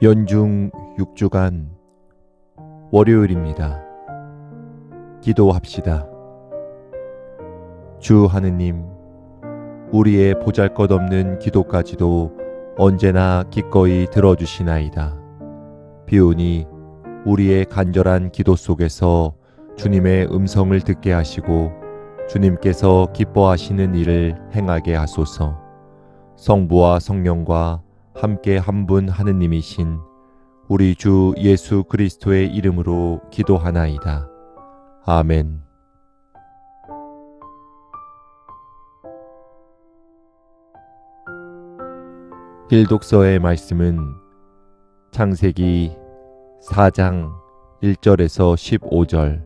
연중 6주간 월요일입니다. 기도합시다. 주 하느님, 우리의 보잘 것 없는 기도까지도 언제나 기꺼이 들어주시나이다. 비오니 우리의 간절한 기도 속에서 주님의 음성을 듣게 하시고 주님께서 기뻐하시는 일을 행하게 하소서. 성부와 성령과 함께 한 분 하느님이신 우리 주 예수 그리스도의 이름으로 기도하나이다. 아멘. 일독서의 말씀은 창세기 4장 1절에서 15절,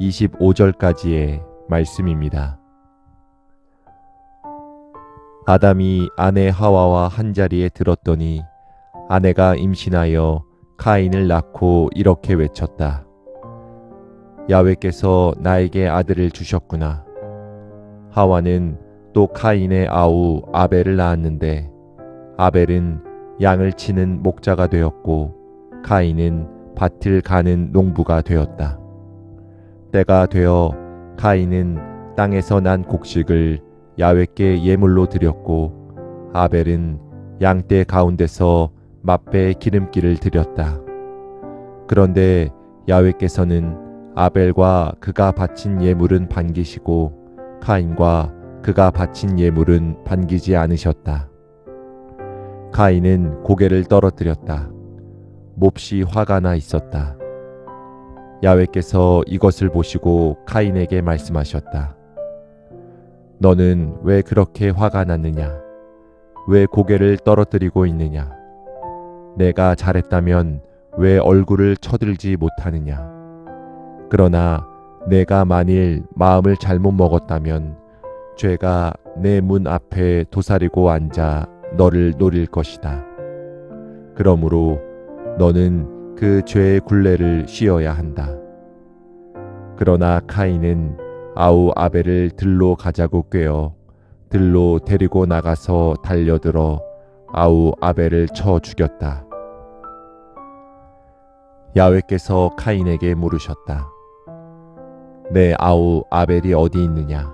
25절까지의 말씀입니다. 아담이 아내 하와와 한자리에 들었더니 아내가 임신하여 카인을 낳고 이렇게 외쳤다. 야외께서 나에게 아들을 주셨구나. 하와는 또 카인의 아우 아벨을 낳았는데 아벨은 양을 치는 목자가 되었고 카인은 밭을 가는 농부가 되었다. 때가 되어 카인은 땅에서 난 곡식을 야외께 예물로 드렸고 아벨은 양떼 가운데서 맛배 기름기를 드렸다. 그런데 야외께서는 아벨과 그가 바친 예물은 반기시고 카인과 그가 바친 예물은 반기지 않으셨다. 카인은 고개를 떨어뜨렸다. 몹시 화가 나 있었다. 야외께서 이것을 보시고 카인에게 말씀하셨다. 너는 왜 그렇게 화가 났느냐? 왜 고개를 떨어뜨리고 있느냐? 내가 잘했다면 왜 얼굴을 쳐들지 못하느냐? 그러나 내가 만일 마음을 잘못 먹었다면 죄가 내 문 앞에 도사리고 앉아 너를 노릴 것이다. 그러므로 너는 그 죄의 굴레를 씌어야 한다. 그러나 카인은 아우 아벨을 들로 가자고 꿰어 들로 데리고 나가서 달려들어 아우 아벨을 쳐 죽였다. 야외께서 카인에게 물으셨다. 내 아우 아벨이 어디 있느냐?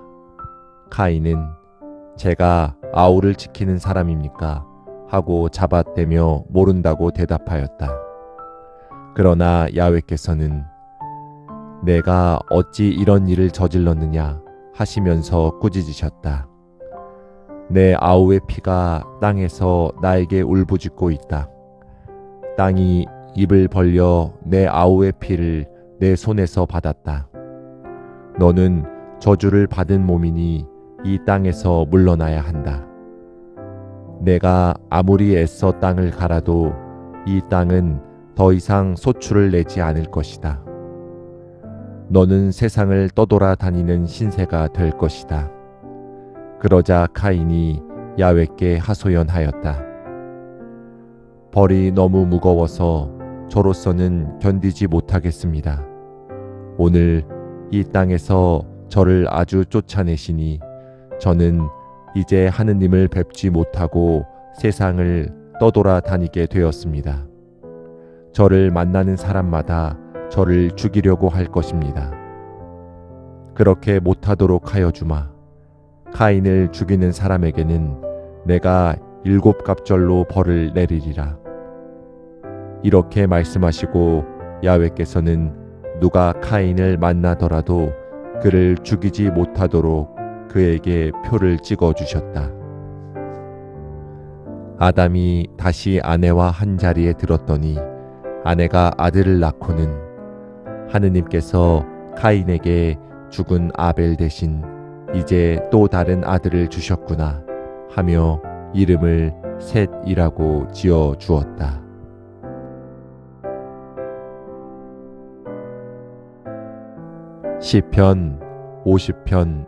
카인은 제가 아우를 지키는 사람입니까? 하고 잡아떼며 모른다고 대답하였다. 그러나 야외께서는 내가 어찌 이런 일을 저질렀느냐 하시면서 꾸짖으셨다. 내 아우의 피가 땅에서 나에게 울부짖고 있다. 땅이 입을 벌려 내 아우의 피를 내 손에서 받았다. 너는 저주를 받은 몸이니 이 땅에서 물러나야 한다. 내가 아무리 애써 땅을 갈아도 이 땅은 더 이상 소출을 내지 않을 것이다. 너는 세상을 떠돌아 다니는 신세가 될 것이다. 그러자 카인이 야외께 하소연하였다. 벌이 너무 무거워서 저로서는 견디지 못하겠습니다. 오늘 이 땅에서 저를 아주 쫓아내시니 저는 이제 하느님을 뵙지 못하고 세상을 떠돌아 다니게 되었습니다. 저를 만나는 사람마다 저를 죽이려고 할 것입니다. 그렇게 못하도록 하여 주마. 카인을 죽이는 사람에게는 내가 일곱 갑절로 벌을 내리리라. 이렇게 말씀하시고 야외께서는 누가 카인을 만나더라도 그를 죽이지 못하도록 그에게 표를 찍어 주셨다. 아담이 다시 아내와 한 자리에 들었더니 아내가 아들을 낳고는 하느님께서 카인에게 죽은 아벨 대신 이제 또 다른 아들을 주셨구나 하며 이름을 셋이라고 지어 주었다. 시편 50편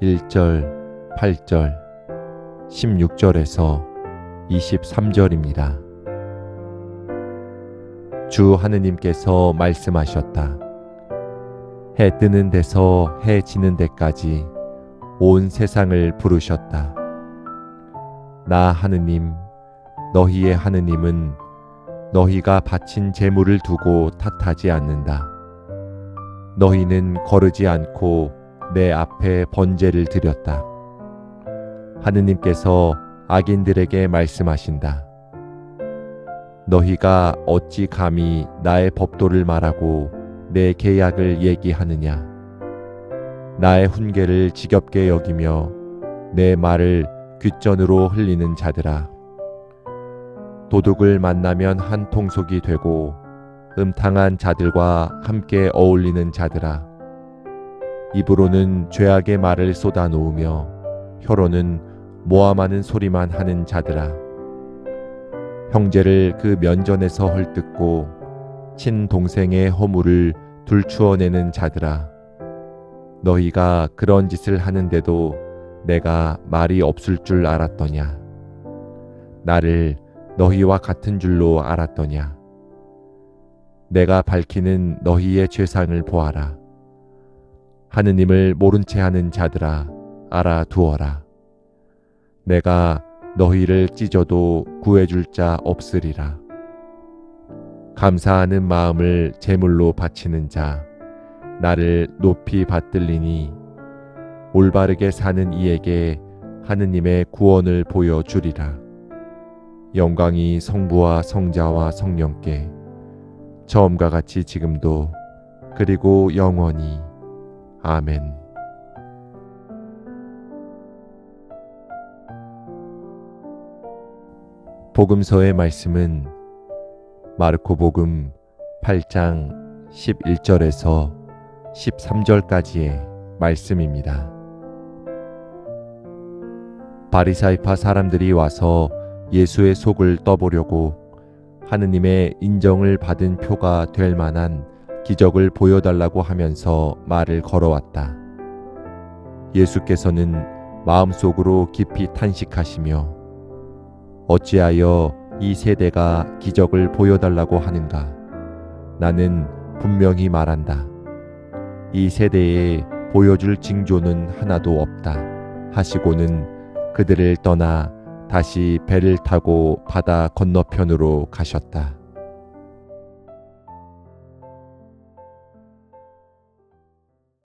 1절, 8절, 16절에서 23절입니다. 주 하느님께서 말씀하셨다. 해 뜨는 데서 해 지는 데까지 온 세상을 부르셨다. 나 하느님, 너희의 하느님은 너희가 바친 재물을 두고 탓하지 않는다. 너희는 거르지 않고 내 앞에 번제를 드렸다. 하느님께서 악인들에게 말씀하신다. 너희가 어찌 감히 나의 법도를 말하고 내 계약을 얘기하느냐? 나의 훈계를 지겹게 여기며 내 말을 귓전으로 흘리는 자들아. 도둑을 만나면 한 통속이 되고 음탕한 자들과 함께 어울리는 자들아. 입으로는 죄악의 말을 쏟아 놓으며 혀로는 모함하는 소리만 하는 자들아. 형제를 그 면전에서 헐뜯고 친동생의 허물을 둘추어내는 자들아. 너희가 그런 짓을 하는데도 내가 말이 없을 줄 알았더냐. 나를 너희와 같은 줄로 알았더냐. 내가 밝히는 너희의 죄상을 보아라. 하느님을 모른 채 하는 자들아, 알아두어라. 내가 너희를 찢어도 구해줄 자 없으리라. 감사하는 마음을 제물로 바치는 자, 나를 높이 받들리니 올바르게 사는 이에게 하느님의 구원을 보여주리라. 영광이 성부와 성자와 성령께 처음과 같이 지금도 그리고 영원히 아멘. 복음서의 말씀은 마르코 복음 8장 11절에서 13절까지의 말씀입니다. 바리사이파 사람들이 와서 예수의 속을 떠보려고 하느님의 인정을 받은 표가 될 만한 기적을 보여달라고 하면서 말을 걸어왔다. 예수께서는 마음속으로 깊이 탄식하시며 어찌하여 이 세대가 기적을 보여달라고 하는가? 나는 분명히 말한다. 이 세대에 보여줄 징조는 하나도 없다. 하시고는 그들을 떠나 다시 배를 타고 바다 건너편으로 가셨다.